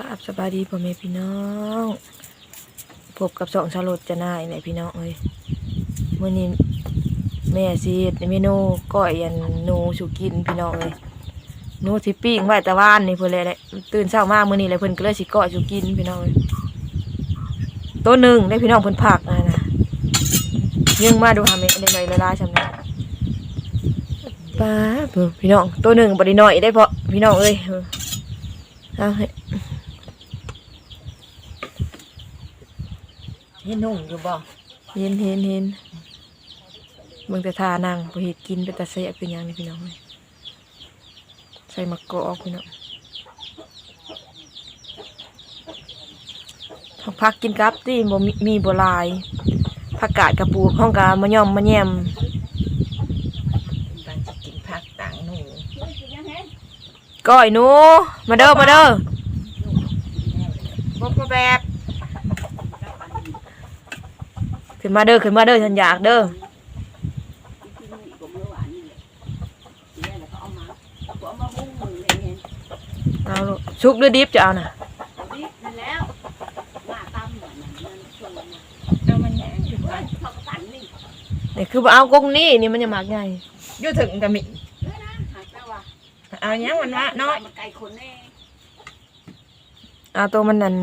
ครับสบายดีพ่อแม่พี่น้องพบกับสองชาลดจะนายเนี่ยพี่น้องเอ้ยมื่อนี้แม่ซีดเมนูก้อยอันนูสุกินพี่น้องเอ้ยนูสิปิ้งไว้ต่ว่านนี่เพิ่นเลยตื่นเช้ามากเมื้อนี้เลยเพิ่นก็เลยสิก้อยสุกินพี่น้องเอ้ยตัวหนึ่งได้พี่น้องเพิ่นผักนะนะยังมาดูหาเมได้เลยละลายชำนะป้าพี่น้องตัวหนึ่งบ่ได้น้อยได้เพราะพี่น้องเอ้ยเออเอา ห้เห็นหุ่งอยู่บ่เห็นเห็นเห็นเบิ่งแต่ทานางบ่เฮ็ดกินเป็นตาแซ่บเป็นหยังนี่พี่น้องเอ้ยใส่มะกอกพี่น้องผักผักกินกับที่บ่มีมีบ่หลายผักกาดกระปูห้องกามะย่อมมะแยมต่างจะกินผักต่างหนูก้อยหนูมาเด้อมาเด้อ บ่บ่แบบ ขึ้นมาเด้อขึ้นมาเด้อฉันอยากเด้อเอาลูกสุกหรือดิบจะเอาน่ะเอามันแหน่อยู่ก่อนนี่คือบ่เอากงนี่นี่มันยังหมักใหญ่อยู่ถึงกะมิเอาหยังมันว่าน้อยไก่คนแน่เอาตัวมันนั่น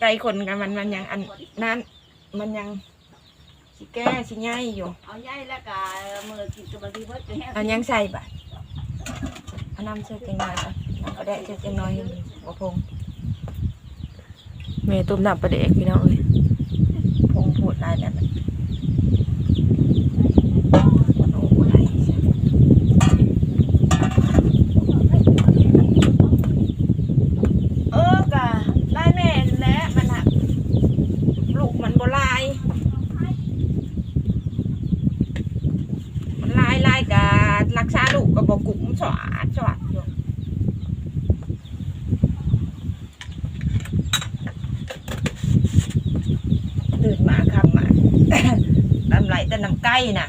ไก่คนกันมันมันยังอันนั้นมันยัง สิแก้สิใหญ่อยู่เอาใหญ่แล้วก็มือกินกับบางทีเพิ่นจะแห้งเอาหยังใส่บัดเอาน้ำเชื่อจังน้อยก่อนน้ำก็ได้เชื่อจังน้อยให้มันบ่พงแม่ต้มน้ำปลาเด็กพี่น้องเอ้ยพงพูดได้แล้วมันโอ้บ่ได้ใช่เออกะลายแม่นแหละมันหักลูกมันบ่ลาย มันลายลายกะรั กษาลูกก็บ่กุ้มสวาดสวาดอยู่ตื่นมาคำมาลำไรแต่น้ำไก่น่ะ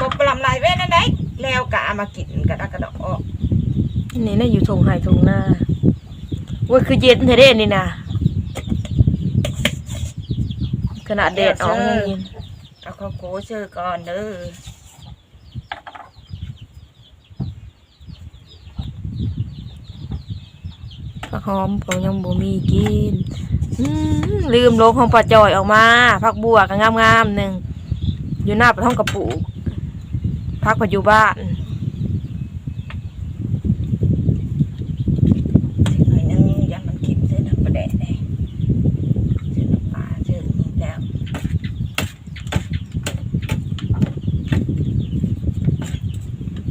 กบลำไรเว้นนั่นได้แล้วกะเอามากินกระดักกระดอกออกนี่น่ะอยู่ทงไห่ทงหน้าโว้ยคือเย็นแท้เด้นี่นะขนาดแดดออกยังเย็นเอาข้าวโคเชื่อก่อนเด้อ ผักหอมผมยังบ่มีกินลืมโลงของปลาจอยออกมาผักบัวก็งามๆหนึ่งอยู่หน้าปลาท่องกระปุกพักพออยู่บ้าน หน่อยนึงยันมันขิมเส้นน้ำปลาแดดเลยเส้นน้ำปลาเส้นนี้แล้ว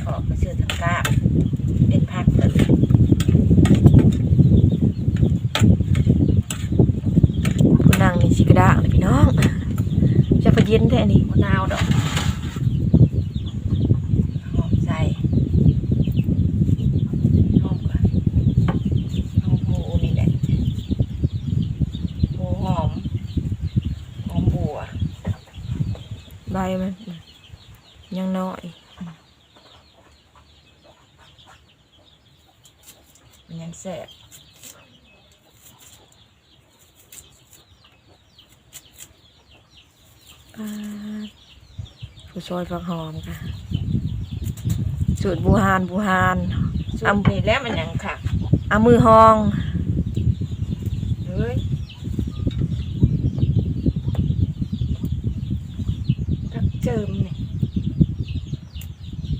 ขอบไปเสื้อทั้งกาบเป็นพักเถอะ ผู้นางนี่สิกระด้างเลยพี่น้องจะไปเย็นแท้นี่ มะนาวดอกหอมใส่หอมก่อนหอมหมูนี่แหละหมูหอมหอมบัวใบมันยังน้อยมันยังแซ่บอ่า ผู้ซอยผักหอมค่ะสูตรบูฮานบูฮานสูตรนี่แล้วมันยังค่ะเอามือห้องเฮ้ยทักเจิมเนี่ย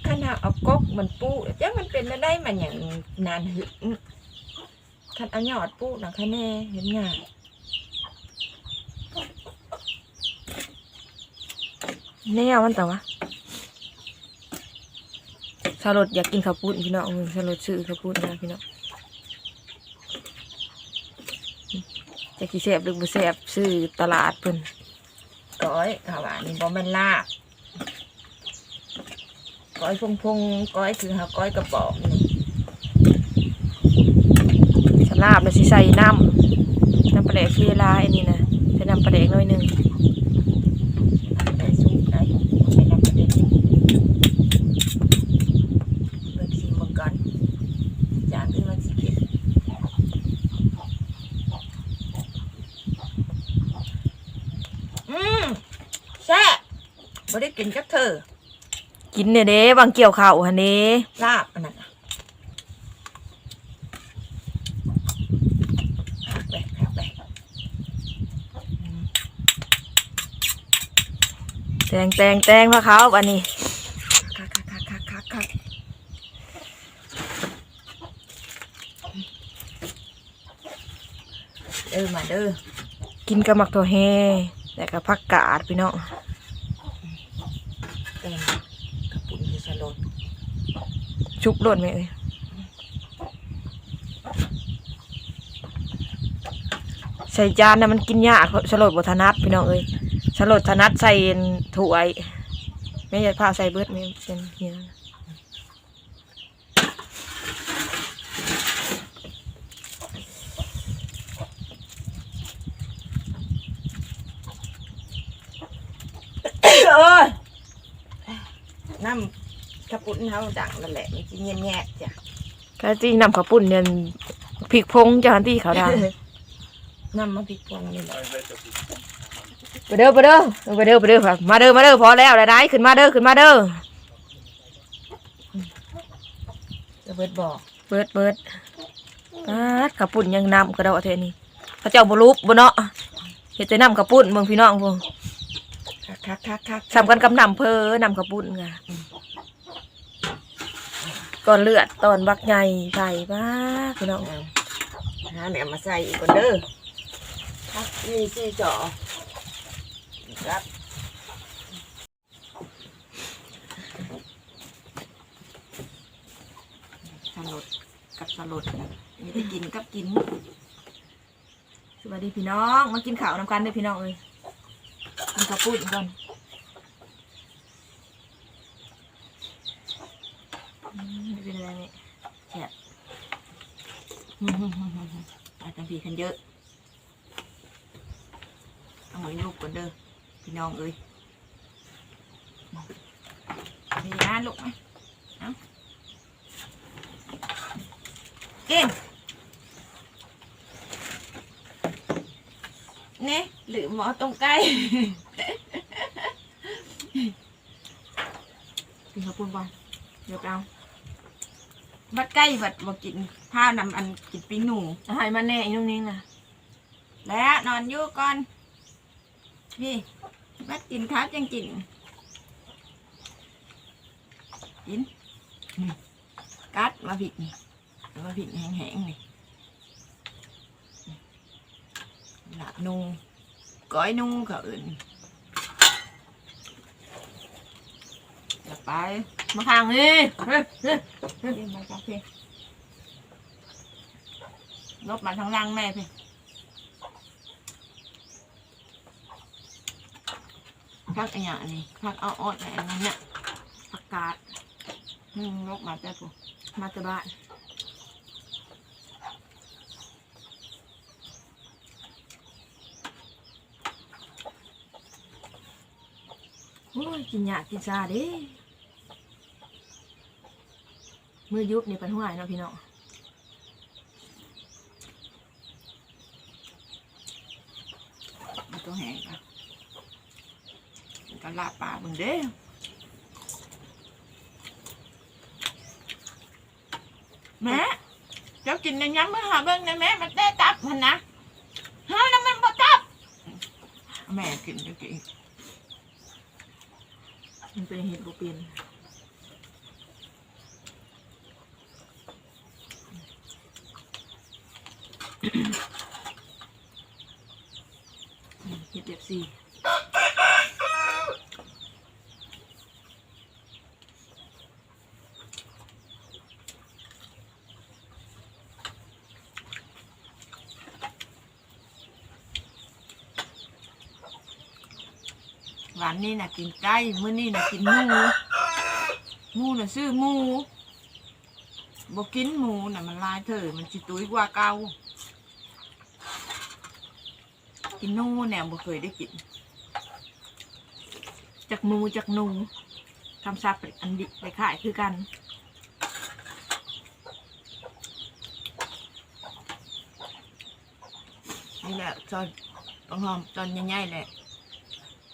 ขนาดเอากกมันปูจ้ามันเป็นอะไรมันอย่างนานหึงคันเอายอดปูนะคะแน่เห็นง่าย แนวมันแต่ว่าสลดอยากกินข้าวปุ้นพี่น้องสลดซื้อข้าวปุ้นนะพี่น้องจะกี่แสบหรือบ่แสบซื้อตลาดเพิ่นก้อยข่าวว่านี่บ่แม่นลาบก้อยพงพงก้อยคือหาก้อยกระป๋องสลาบแล้วสิใส่น้ำน้ำปลาแดกคือลายอันนี้นะใส่น้ำปลาแดกหน่อยหนึง ได้สุกได้ไม่นำประเด็นเบิกซีมังกรจากที่มันสิเก็บ บ่ได้กินกับเธอ กินเนี่ยเด้บางเกี่ยวข้าวหั่นเด้ลาบอันนั้นน่ะหักไปหักไปแตงแตงแตงพะเขาอันนี้คักคักคักคักคักคักเออมาเด้อ กินกับหมักถั่วแห้แล้วก็ผักกาดพี่น้อง แกงกระปุนคือสลด ชุบโลดไหมเอ้ยใส่จานน่ะมันกินยากสลดบทนัดพี่น้องเอ้ยสลดธนัดใส่ถ้วยไม่ใช่ผ้าใส่เบิดไม่เป็นเฮียเออน้ำ กระปุนเฮาดังนั่นแหละมันกินแง่ๆจ้ะก็ที่นำข้าวปุ้นเนี่ยพริกพงจานที่เขาดังน้ำมะพริกพวงนี่แหละไปเด้อไปเด้อไปเด้อไปเด้อครับมาเด้อมาเด้อพอแล้วได้ได้ขึ้นมาเด้อขึ้นมาเด้อจะเบิดบอกเปิดเปิดปาดข้าวปุ้นยังนำกระเดาะเทนี่พระเจ้าบ่รูปบ่เนาะเฮ็ดแต่นำข้าวปุ้นเมืองพี่น้องพวกคักคักคักคักสำคัญกับนำเพอนำข้าวปุ้นค่ะ ก่อนเลือดตอนบักใหญ่ใส่บ้าพี่น้องเอาหาแหนมมาใส่อีกคนเด้อคักนี่ซี่จ่อครับสลดกับสลดนี่ไปกินกับกิน สวัสดีพี่น้อง มากินข้าวนำกันเด้อพี่น้องเอ้ยกินข้าวปุ้นก่อนอืมไม่ เป็นไรนี่แฉะอาจจะผีกันเยอะเอาไว้ลูกก่อนเด้อพี่น้องเอ้ยพี่ยาลูกไหมเอาเก่งเนี่ยหรือหมอตรงใกล้กินข้าวปุ้นก่อนเดี๋ยวไปเอา บัดใกล้บัดบ่กินข้าวนำอันกินปิ้งหนูอาหารมาแน่อีนุ่งนิ่งนะและนอนอยู่ก่อนพี่บัดกินข้าวจังกินกินอืมกัดมาผิดนี่มาผิดแห้งๆนี่หลับนูก้อยนูเขาอื่น อย่าไป มาข้างนี้เฮ้ยเรียกมาจ้าพี่ลบมาทางล่างแม่พี่พักอะไรอย่างนี้พักเอาออดอะไรนั่นเนี่ยผักกาดอืมลบมาจ้าปุ๊มาจากบ้านโอ้ยกินยากินซาด้ มือยุบนี่เป็นห่วยเนาะพี่น้องมันตัวแห้งอะมันก็ลาบปลาบึงเด้แม่เจ้ากินในย้ำมือหาเบิ้งนะแม่มันได้ตับมันนะเฮ้ยน้ำมันบ่ตับ แม่กินจะกินมันเป็นเห็ดบุเปลี่ยน เห็ดเด็บสี่หวานนี่น่ะกินไก่มื้อนี่น่ะกินหมูหมูน่ะซื้อหมูบ่กินหมูน่ะมันลายเถอะมันสิตุ้ยกว่าเก่า กินหนูแนวบ่เคยได้กิน จากนูจากนูคำศัพท์อันดิไปขายคือกันนี่แหละตอนต้องหอมตอนใหญ่ๆแหละ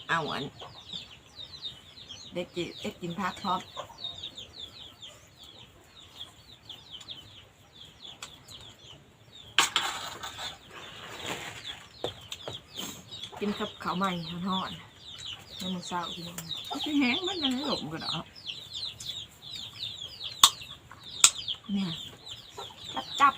เอาอันได้จิเอ็ดกินพักพร้อม กินกับข้าวใหม่ฮ้อนๆในมื้อเช้าพี่น้องก็จะแห้งมันมันหลมกันเหรอเนี่ยจับจับ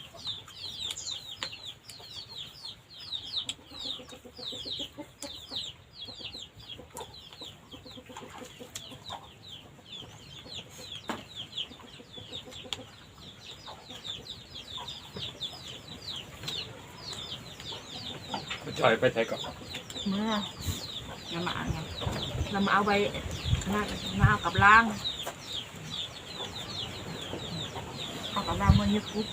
จอยไปใช้ก่อน เมื่ออย่ามาไงเรามาเอาใบมามาเอากับล่างเอากับล่างมันยึดปุ๊บ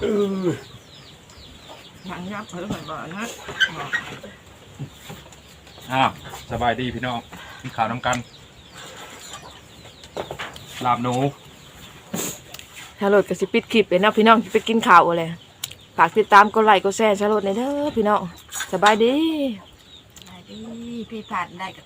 เอออย่างเงี้ยเพิ่มบ่อยๆนะอ้าวสบายดีพี่น้องมีข่าวน้ำกันลาบหนู ชาลดก็สิปิดคลิปไปเนาะพี่น้องไปกินข้าวอะไรฝากติดตามกดไลค์กดแชร์ชาลดในเด้อพี่น้องสบายดี ได้ดีพี่ผ่านได้กับ